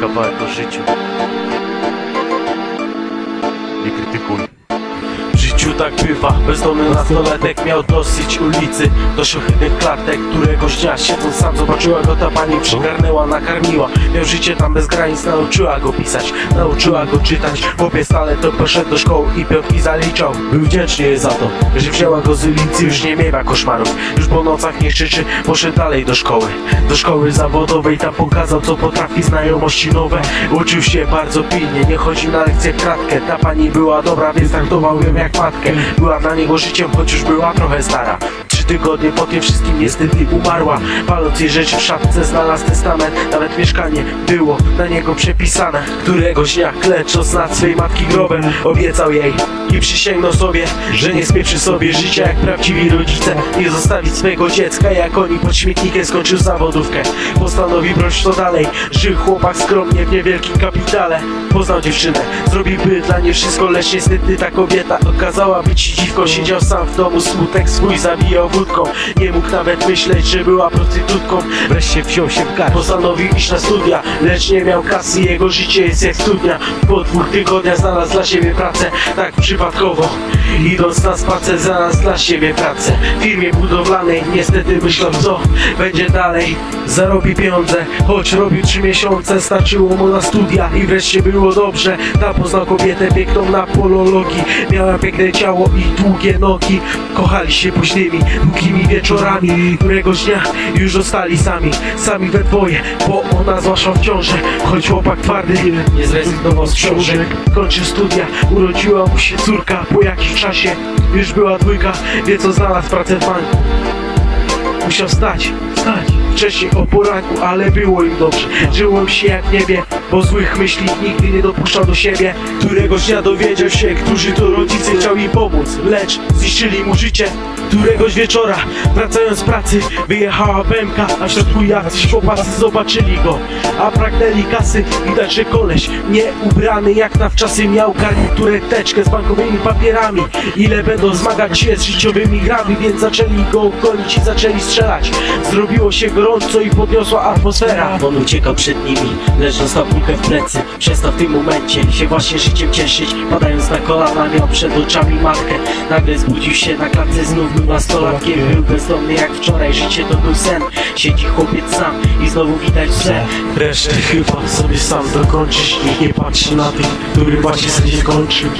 kawałek o życiu. Tak bywa, bezdomny nastolatek miał dosyć ulicy. Dość ohydnych klatek, któregoś dnia siedząc sam zobaczyła go ta pani Przygarnęła, nakarmiła, miał życie tam bez granic Nauczyła go pisać, nauczyła go czytać. Chłopiec ale to poszedł do szkoły i piątki zaliczał. Był wdzięczny jej za to, że wzięła go z ulicy Już nie miewa koszmarów, już po nocach nie krzyczy Poszedł dalej do szkoły, do szkoły zawodowej Tam pokazał co potrafi, znajomości nowe. Uczył się bardzo pilnie, nie chodził na lekcję w kratkę. Ta pani była dobra, więc traktował ją jak matkę Była dla niego życiem, choć już była trochę stara tygodnie po tym wszystkim niestety umarła. Paląc jej rzeczy w szafce znalazł testament. Nawet mieszkanie było na niego przepisane. Któregoś dnia klęcząc nad swej matki grobem Obiecał jej i przysięgnął sobie Że nie spieprzy sobie życia jak prawdziwi rodzice. Nie zostawić swojego dziecka jak oni pod śmietnikiem skończył zawodówkę. Postanowił brać to dalej. Żył chłopak skromnie w niewielkim kapitale. Poznał dziewczynę, zrobiłby dla niej wszystko Lecz niestety ta kobieta okazała być dziwką. Siedział sam w domu, smutek swój zabijał wódką Nie mógł nawet myśleć, że była prostytutką. Wreszcie wziął się w garść Postanowił iść na studia, lecz nie miał kasy. Jego życie jest jak studnia. Po dwóch tygodniach znalazł dla siebie pracę Tak przypadkowo. Idąc na spacer znalazł dla siebie pracę. W firmie budowlanej niestety myślał co będzie dalej. Zarobi pieniądze, choć robił trzy miesiące Starczyło mu na studia i wreszcie było dobrze. Tam poznał kobietę piękną na polologii. Miała piękne ciało i długie nogi. Kochali się późnymi, długimi wieczorami Któregoś dnia już zostali sami Sami we dwoje, bo ona złaszła w ciąży Choć chłopak twardy nie zrezygnował z książek. Kończył studia, urodziła mu się córka Po jakimś czasie już była dwójka Wie co znalazł pracę w banku. Musiał stać, stać. Wcześniej o poranku, ale było im dobrze. Żyło się jak w niebie, bo złych myśli nigdy nie dopuszczał do siebie. Któregoś dnia dowiedział się, którzy to rodzice chciał im pomóc Lecz zniszczyli mu życie Któregoś wieczora, wracając z pracy Wyjechała Bemka, a w środku jacyś chłopacy zobaczyli go. A pragnęli kasy, widać, że koleś Nie ubrany jak na wczasy miał garniturę teczkę z bankowymi papierami. Ile będą zmagać się z życiowymi grami Więc zaczęli go gonić i zaczęli strzelać. Zrobiło się gorąco i podniosła atmosfera. On uciekał przed nimi, lecz dostał kulkę w plecy. Przestał w tym momencie się właśnie życiem cieszyć. Padając na kolana miał przed oczami matkę. Nagle zbudził się na klatce, znów był nastolatkiem Był bezdomny jak wczoraj, życie to był sen. Siedzi chłopiec sam i znowu widać że Resztę chyba sobie sam dokończysz Nikt nie patrzy na tych, który właśnie sobie skończył